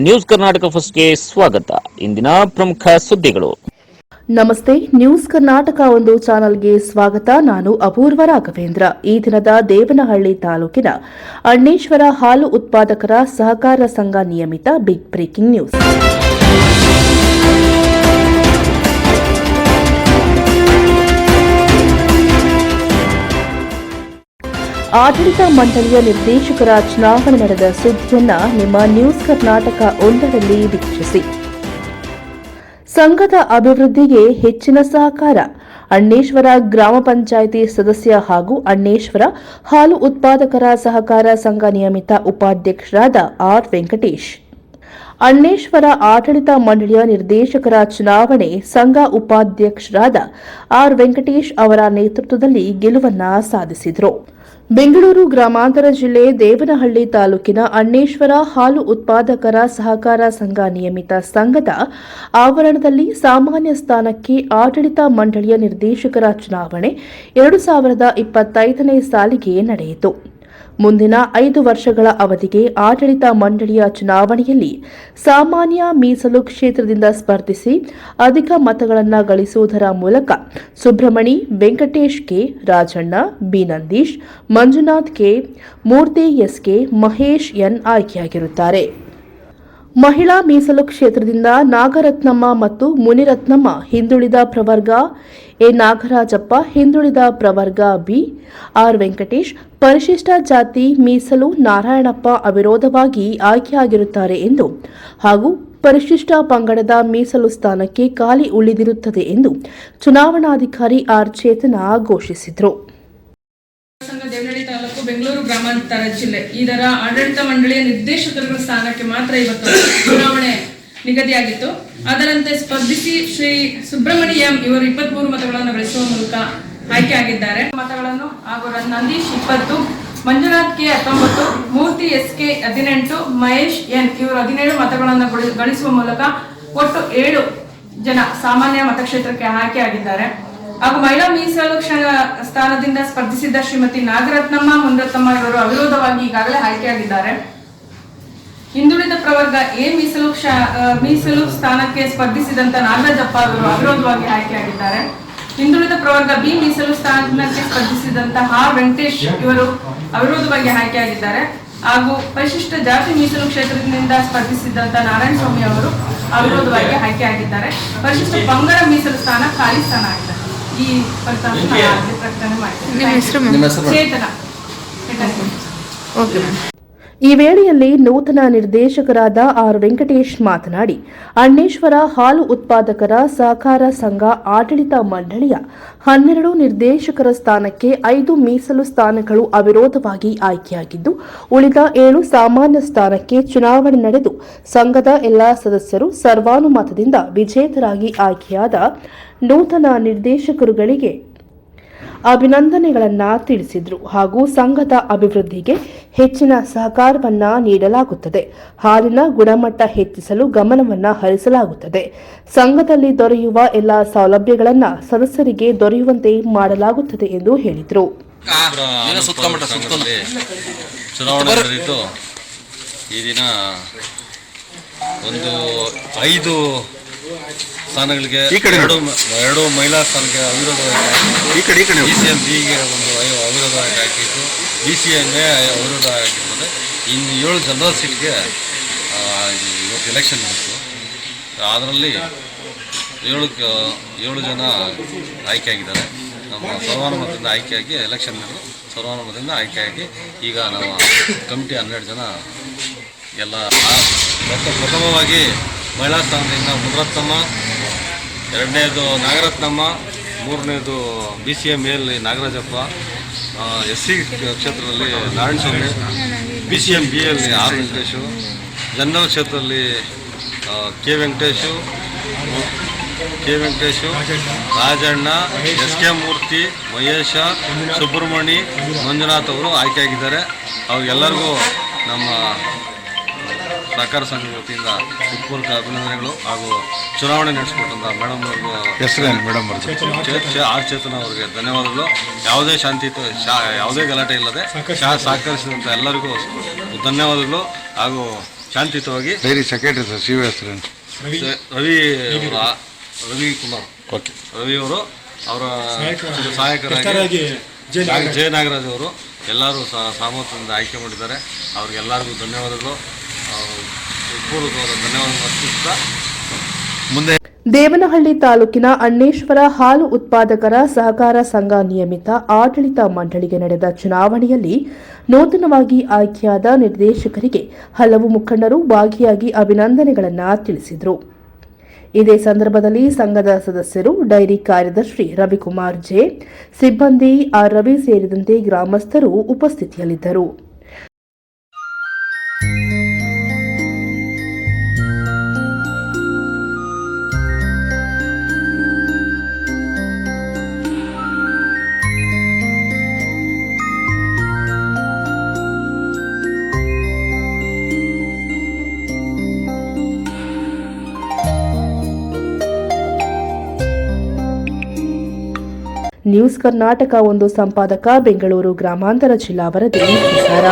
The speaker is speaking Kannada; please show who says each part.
Speaker 1: ನ್ಯೂಸ್ ಕರ್ನಾಟಕ ಫಸ್ಟ್ಗೆ ಸ್ವಾಗತ. ಇಂದಿನ ಪ್ರಮುಖ ಸುದ್ದಿಗಳು.
Speaker 2: ನಮಸ್ತೆ, ನ್ಯೂಸ್ ಕರ್ನಾಟಕ ಒಂದು ಚಾನೆಲ್ಗೆ ಸ್ವಾಗತ. ನಾನು ಅಪೂರ್ವ ರಾಘವೇಂದ್ರ. ಈ ದಿನದ ದೇವನಹಳ್ಳಿ ತಾಲೂಕಿನ ಅಣ್ಣೇಶ್ವರ ಹಾಲು ಉತ್ಪಾದಕರ ಸಹಕಾರ ಸಂಘ ನಿಯಮಿತ ಬಿಗ್ ಬ್ರೇಕಿಂಗ್ ನ್ಯೂಸ್. ಆಡಳಿತ ಮಂಡಳಿಯ ನಿರ್ದೇಶಕರ ಚುನಾವಣೆ ನಡೆದ ಸುದ್ದಿಯನ್ನ ನಿಮ್ಮ ನ್ಯೂಸ್ ಕರ್ನಾಟಕ ಒಂದರಲ್ಲಿ ವೀಕ್ಷಿಸಿ. ಸಂಘದ ಅಭಿವೃದ್ಧಿಗೆ ಹೆಚ್ಚಿನ ಸಹಕಾರ. ಅಣ್ಣೇಶ್ವರ ಗ್ರಾಮ ಪಂಚಾಯಿತಿ ಸದಸ್ಯ ಹಾಗೂ ಅಣ್ಣೇಶ್ವರ ಹಾಲು ಉತ್ಪಾದಕರ ಸಹಕಾರ ಸಂಘ ನಿಯಮಿತ ಉಪಾಧ್ಯಕ್ಷರಾದ ಆರ್ ವೆಂಕಟೇಶ್. ಅಣ್ಣೇಶ್ವರ ಆಡಳಿತ ಮಂಡಳಿಯ ನಿರ್ದೇಶಕರ ಚುನಾವಣೆ ಸಂಘ ಉಪಾಧ್ಯಕ್ಷರಾದ ಆರ್ ವೆಂಕಟೇಶ್ ಅವರ ನೇತೃತ್ವದಲ್ಲಿ ಗೆಲುವನ್ನ ಸಾಧಿಸಿದರು. ಬೆಂಗಳೂರು ಗ್ರಾಮಾಂತರ ಜಿಲ್ಲೆ ದೇವನಹಳ್ಳಿ ತಾಲೂಕಿನ ಅಣ್ಣೇಶ್ವರ ಹಾಲು ಉತ್ಪಾದಕರ ಸಹಕಾರ ಸಂಘ ನಿಯಮಿತ ಸಂಘದ ಆವರಣದಲ್ಲಿ ಸಾಮಾನ್ಯ ಸ್ಥಾನಕ್ಕೆ ಆಡಳಿತ ಮಂಡಳಿಯ ನಿರ್ದೇಶಕರ ಚುನಾವಣೆ ಎರಡು ಸಾವಿರದ ಇಪ್ಪತ್ತೈದನೇ ಸಾಲಿಗೆ ನಡೆಯಿತು. ಮುಂದಿನ ಐದು ವರ್ಷಗಳ ಅವಧಿಗೆ ಆಡಳಿತ ಮಂಡಳಿಯ ಚುನಾವಣೆಯಲ್ಲಿ ಸಾಮಾನ್ಯ ಮೀಸಲು ಕ್ಷೇತ್ರದಿಂದ ಸ್ಪರ್ಧಿಸಿ ಅಧಿಕ ಮತಗಳನ್ನು ಗಳಿಸುವುದರ ಮೂಲಕ Subramani, Venkatesh K, Rajanna, B Nandish, Manjunath K, Murthy S K, Mahesh N ಆಯ್ಕೆಯಾಗಿರುತ್ತಾರೆ. ಮಹಿಳಾ ಮೀಸಲು ಕ್ಷೇತ್ರದಿಂದ ನಾಗರತ್ನಮ್ಮ ಮತ್ತು ಮುನಿರತ್ನಮ್ಮ ಹಿಂದುಳಿದ ಪ್ರವರ್ಗ. ಎ. ನಾಗರಾಜಪ್ಪ ಹಿಂದುಳಿದ ಪ್ರವರ್ಗ. ಬಿ. ಆರ್. ವೆಂಕಟೇಶ್ ಪರಿಶಿಷ್ಟ ಜಾತಿ ಮೀಸಲು ನಾರಾಯಣಪ್ಪ ಅವಿರೋಧವಾಗಿ ಆಯ್ಕೆಯಾಗಿರುತ್ತಾರೆ ಎಂದು ಹಾಗೂ ಪರಿಶಿಷ್ಟ ಪಂಗಡದ ಮೀಸಲು ಸ್ಥಾನಕ್ಕೆ ಖಾಲಿ ಉಳಿದಿರುತ್ತದೆ ಎಂದು ಚುನಾವಣಾಧಿಕಾರಿ ಆರ್. ಚೇತನ ಘೋಷಿಸಿದರು.
Speaker 3: ಬೆಂಗಳೂರು ಗ್ರಾಮಾಂತರ ಜಿಲ್ಲೆ. ಇದರ ಆಡಳಿತ ಮಂಡಳಿಯ ನಿರ್ದೇಶಕರ ಸ್ಥಾನಕ್ಕೆ ಮಾತ್ರ ಇವತ್ತು ಚುನಾವಣೆ ನಿಗದಿಯಾಗಿತ್ತು. ಅದರಂತೆ ಸ್ಪರ್ಧಿಸಿ ಶ್ರೀ ಸುಬ್ರಹ್ಮಣ್ಯಂ ಇವರು ಇಪ್ಪತ್ಮೂರು ಮತಗಳನ್ನು ಗಳಿಸುವ ಮೂಲಕ ಆಯ್ಕೆಯಾಗಿದ್ದಾರೆ ಮತಗಳನ್ನು ಹಾಗೂ ನಂದೀಶ್ ಇಪ್ಪತ್ತು, ಮಂಜುನಾಥ್ ಕೆ ಹತ್ತೊಂಬತ್ತು, ಮೂರ್ತಿ ಎಸ್ ಕೆ ಹದಿನೆಂಟು, ಮಹೇಶ್ ಎನ್ ಇವರು ಹದಿನೇಳು ಮತಗಳನ್ನು ಗಳಿಸುವ ಗಳಿಸುವ ಮೂಲಕ ಒಟ್ಟು ಏಳು ಜನ ಸಾಮಾನ್ಯ ಮತಕ್ಷೇತ್ರಕ್ಕೆ ಆಯ್ಕೆಯಾಗಿದ್ದಾರೆ ಹಾಗೂ ಮಹಿಳಾ ಮೀಸಲು ಸ್ಥಾನದಿಂದ ಸ್ಪರ್ಧಿಸಿದ್ದ ಶ್ರೀಮತಿ ನಾಗರತ್ನಮ್ಮ ಮುನರತ್ನಮ್ಮ ಇವರು ಅವಿರೋಧವಾಗಿ ಈಗಾಗಲೇ ಆಯ್ಕೆಯಾಗಿದ್ದಾರೆ. ಹಿಂದುಳಿದ ಪ್ರವರ್ಗ ಎ ಮೀಸಲು ಮೀಸಲು ಸ್ಥಾನಕ್ಕೆ ಸ್ಪರ್ಧಿಸಿದಂತ ನಾಗರಾಜಪ್ಪ ಅವರು ಅವಿರೋಧವಾಗಿ ಆಯ್ಕೆಯಾಗಿದ್ದಾರೆ. ಹಿಂದುಳಿದ ಪ್ರವರ್ಗ ಬಿ ಮೀಸಲು ಸ್ಥಾನಕ್ಕೆ ಸ್ಪರ್ಧಿಸಿದಂತ ಆರ್ ವೆಂಕಟೇಶ್ ಇವರು ಅವಿರೋಧವಾಗಿ ಆಯ್ಕೆಯಾಗಿದ್ದಾರೆ. ಹಾಗೂ ಪರಿಶಿಷ್ಟ ಜಾತಿ ಮೀಸಲು ಕ್ಷೇತ್ರದಿಂದ ಸ್ಪರ್ಧಿಸಿದಂತ ನಾರಾಯಣ ಸ್ವಾಮಿ ಅವರು ಅವಿರೋಧವಾಗಿ ಆಯ್ಕೆಯಾಗಿದ್ದಾರೆ. ಪರಿಶಿಷ್ಟ ಪಂಗಡ ಮೀಸಲು ಸ್ಥಾನ ಖಾಲಿ ಸ್ಥಾನ ಆಗಿದೆ. ಈ ಫಲಿತಾಂಶ ಪ್ರಕಟಣೆ.
Speaker 2: ಈ ವೇಳೆಯಲ್ಲಿ ನೂತನ ನಿರ್ದೇಶಕರಾದ ಆರ್ ವೆಂಕಟೇಶ್ ಮಾತನಾಡಿ ಅಣ್ಣೇಶ್ವರ ಹಾಲು ಉತ್ಪಾದಕರ ಸಹಕಾರ ಸಂಘ ಆಡಳಿತ ಮಂಡಳಿಯ ಹನ್ನೆರಡು ನಿರ್ದೇಶಕರ ಸ್ಥಾನಕ್ಕೆ ಐದು ಮೀಸಲು ಸ್ಥಾನಗಳು ಅವಿರೋಧವಾಗಿ ಆಯ್ಕೆಯಾಗಿದ್ದು ಉಳಿದ ಏಳು ಸಾಮಾನ್ಯ ಸ್ಥಾನಕ್ಕೆ ಚುನಾವಣೆ ನಡೆದು ಸಂಘದ ಎಲ್ಲಾ ಸದಸ್ಯರು ಸರ್ವಾನುಮತದಿಂದ ವಿಜೇತರಾಗಿ ಆಯ್ಕೆಯಾದ ನೂತನ ನಿರ್ದೇಶಕರುಗಳಿಗೆ ಅಭಿನಂದನೆಗಳನ್ನು ತಿಳಿಸಿದರು ಹಾಗೂ ಸಂಘದ ಅಭಿವೃದ್ಧಿಗೆ ಹೆಚ್ಚಿನ ಸಹಕಾರವನ್ನು ನೀಡಲಾಗುತ್ತದೆ. ಹಾಲಿನ ಗುಣಮಟ್ಟ ಹೆಚ್ಚಿಸಲು ಗಮನವನ್ನು ಹರಿಸಲಾಗುತ್ತದೆ. ಸಂಘದಲ್ಲಿ ದೊರೆಯುವ ಎಲ್ಲ ಸೌಲಭ್ಯಗಳನ್ನು ಸದಸ್ಯರಿಗೆ ದೊರೆಯುವಂತೆ ಮಾಡಲಾಗುತ್ತದೆ ಎಂದು ಹೇಳಿದರು.
Speaker 4: ಈ ದಿನ ಒಂದು ಐದು ಸ್ಥಾನಗಳಿಗೆ ಎರಡು ಎರಡು ಮಹಿಳಾ ಸ್ಥಾನಕ್ಕೆ ಅವಿರೋಧವಾಗಿ ಬಿ ಸಿ ಎಂ ಬಿಗೆ ಒಂದು ಅವಿರೋಧ ಅವಿರೋಧವಾಗಿ ಹಾಕಿತ್ತು. ಬಿ ಸಿ ಎಮ್ಗೆ ಅವಿರೋಧ ಆಗಿರ್ತದೆ ಇನ್ನು ಏಳು ಜನರಲ್ ಸೀಟ್ಗೆ ಇವತ್ತು ಎಲೆಕ್ಷನ್ ಇತ್ತು ಅದರಲ್ಲಿ ಏಳು ಏಳು ಜನ ಆಯ್ಕೆಯಾಗಿದ್ದಾರೆ. ನಮ್ಮ ಸರ್ವಾನುಮತದಿಂದ ಆಯ್ಕೆಯಾಗಿ ಎಲೆಕ್ಷನ್ ಸರ್ವಾನುಮತದಿಂದ ಆಯ್ಕೆಯಾಗಿ ಈಗ ನಮ್ಮ ಕಮಿಟಿ ಹನ್ನೆರಡು ಜನ ಎಲ್ಲ ಪ್ರಥಮವಾಗಿ ಮಹಿಳಾ ಸ್ಥಾನದಿಂದ ಮುನರತ್ನಮ್ಮ ಎರಡನೇದು ನಾಗರತ್ನಮ್ಮ, ಮೂರನೇದು B C M L Nagarajappa S C ಕ್ಷೇತ್ರದಲ್ಲಿ Narayana Swamy B C M B L R Venkateshu, general ಕ್ಷೇತ್ರದಲ್ಲಿ K Venkateshu K Venkateshu, Rajanna, S K Murthy, Mahesha Subrahmani Manjunath ಅವರು ಆಯ್ಕೆಯಾಗಿದ್ದಾರೆ ಅವ್ರಿಗೆಲ್ಲರಿಗೂ ನಮ್ಮ ಸಹಕಾರ ಸಂಘದ ವತಿಯಿಂದ ಹೃತ್ಪೂರ್ವಕ ಅಭಿನಂದನೆಗಳು ಹಾಗೂ ಚುನಾವಣೆ ನಡೆಸಿಕೊಟ್ಟಂಥ ಮೇಡಮ್ ಅವ್ರಿಗೂ
Speaker 5: ಹೆಸರೇನು ಮೇಡಮ್
Speaker 4: ಆರ್ ಚೇತನ ಅವರಿಗೆ ಧನ್ಯವಾದಗಳು. ಯಾವುದೇ ಶಾಂತಿ ಯಾವುದೇ ಗಲಾಟೆ ಇಲ್ಲದೆ ಶಾ ಸಹಕರಿಸಿದಂಥ ಎಲ್ಲರಿಗೂ ಧನ್ಯವಾದಗಳು ಹಾಗೂ ಶಾಂತಿಯುತವಾಗಿ.
Speaker 5: ಡೈರಿ ಸೆಕ್ರೆಟರಿ ಸರ್ ಶಿವ ಹೆಸರೇನು
Speaker 4: ಸ- ರವಿ ರವಿ ಕುಮಾರ್.
Speaker 5: ಓಕೆ
Speaker 4: ರವಿ ಅವರು ಅವರ ಸಹಾಯಕರಾಗಿ ಜಯ ನಾಗರಾಜ್ ಅವರು ಎಲ್ಲರೂ ಸಹ ಸಹಮತದಿಂದ ಆಯ್ಕೆ ಮಾಡಿದ್ದಾರೆ. ಅವ್ರಿಗೆಲ್ಲರಿಗೂ ಧನ್ಯವಾದಗಳು.
Speaker 5: ಮುಂದೆ
Speaker 2: ದೇವನಹಳ್ಳಿ ತಾಲೂಕಿನ ಅಣ್ಣೇಶ್ವರ ಹಾಲು ಉತ್ಪಾದಕರ ಸಹಕಾರ ಸಂಘ ನಿಯಮಿತ ಆಡಳಿತ ಮಂಡಳಿಗೆ ನಡೆದ ಚುನಾವಣೆಯಲ್ಲಿ ನೂತನವಾಗಿ ಆಯ್ಕೆಯಾದ ನಿರ್ದೇಶಕರಿಗೆ ಹಲವು ಮುಖಂಡರು ಭಾಗಿಯಾಗಿ ಅಭಿನಂದನೆಗಳನ್ನು ತಿಳಿಸಿದರು. ಇದೇ ಸಂದರ್ಭದಲ್ಲಿ ಸಂಘದ ಸದಸ್ಯರು, ಡೈರಿ ಕಾರ್ಯದರ್ಶಿ ರವಿಕುಮಾರ್ ಜೆ, ಸಿಬ್ಬಂದಿ ಆರ್ ರವಿ ಸೇರಿದಂತೆ ಗ್ರಾಮಸ್ಥರು ಉಪಸ್ಥಿತಿಯಲ್ಲಿದ್ದರು. ನ್ಯೂಸ್ ಕರ್ನಾಟಕ ಒಂದು ಸಂಪಾದಕ ಬೆಂಗಳೂರು ಗ್ರಾಮಾಂತರ ಜಿಲ್ಲಾ ವರದಿ ಪ್ರಸಾರ.